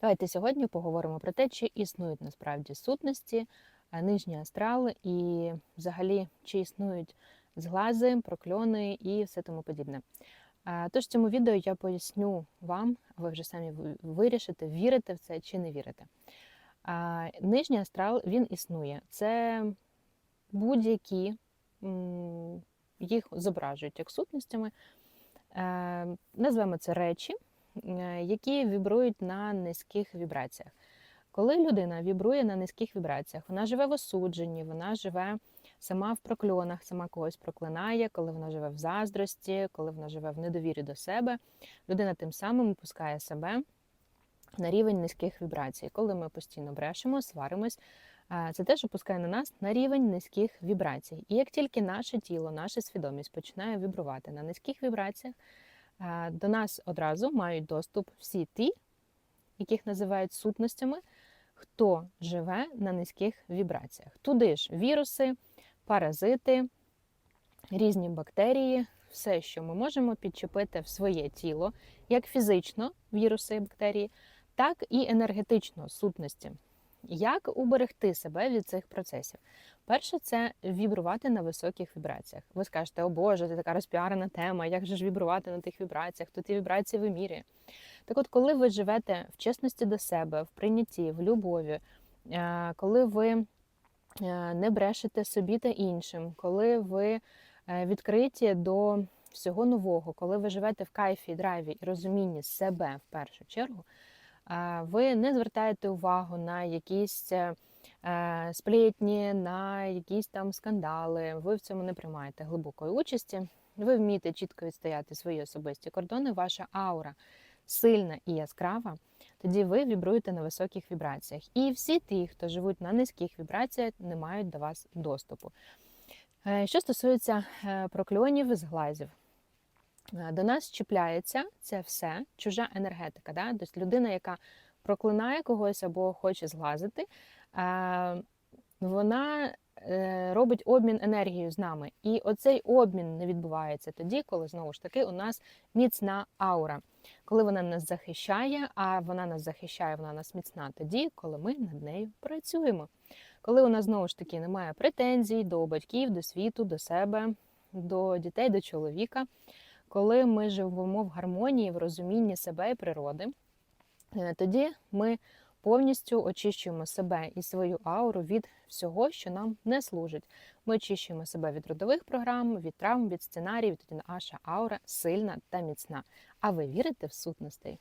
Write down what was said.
Давайте сьогодні поговоримо про те, чи існують насправді сутності, нижні астрали, і взагалі чи існують зглази, прокльони і все тому подібне. Тож цьому відео я поясню вам, ви вже самі вирішите, вірите в це чи не вірите. Нижній астрал він існує. Це будь-які їх зображують як сутностями. Е, Назвемо це речі, які вібрують на низьких вібраціях. Коли людина вібрує на низьких вібраціях, вона живе в осудженні, вона живе сама в прокльонах, сама когось проклинає, коли вона живе в заздрості, коли вона живе в недовірі до себе, людина тим самим опускає себе на рівень низьких вібрацій. Коли ми постійно брешемо, сваримось, це теж опускає на нас на рівень низьких вібрацій. І як тільки наше тіло, наша свідомість починає вібрувати на низьких вібраціях, до нас одразу мають доступ всі ті, яких називають сутностями, хто живе на низьких вібраціях. Туди ж віруси, паразити, різні бактерії, все, що ми можемо підчепити в своє тіло, як фізично віруси і бактерії, так і енергетично сутності. Як уберегти себе від цих процесів? Перше, це вібрувати на високих вібраціях. Ви скажете, о Боже, це така розпіарена тема, як же ж вібрувати на тих вібраціях, хто ті вібрації вимірює. Так от, коли ви живете в чесності до себе, в прийнятті, в любові, е, коли ви е, не брешете собі та іншим, коли ви е, відкриті до всього нового, коли ви живете в кайфі, драйві і розумінні себе в першу чергу, ви не звертаєте увагу на якісь е, е, на якісь там скандали. Ви в цьому не приймаєте глибокої участі. Ви вмієте чітко відстояти свої особисті кордони, ваша аура сильна і яскрава, тоді ви вібруєте на високих вібраціях. І всі ті, хто живуть на низьких вібраціях, не мають до вас доступу. Е, Що стосується прокльонів і зглазів, Е, до нас чіпляється це все чужа енергетика. Да? Тобто людина, яка проклинає когось або хоче зглазити, е, вона е, робить обмін енергією з нами. І оцей обмін не відбувається тоді, коли знову ж таки у нас міцна аура. Коли вона нас захищає, а вона нас захищає, вона нас міцна тоді, коли ми над нею працюємо. Коли у нас знову ж таки немає претензій до батьків, до світу, до себе, до дітей, до чоловіка, коли ми живемо в гармонії, в розумінні себе і природи, е, тоді ми повністю очищуємо себе і свою ауру від всього, що нам не служить. Ми очищуємо себе від родових програм, від травм, від сценаріїв. Тоді наша аура сильна та міцна. А ви вірите в сутностей?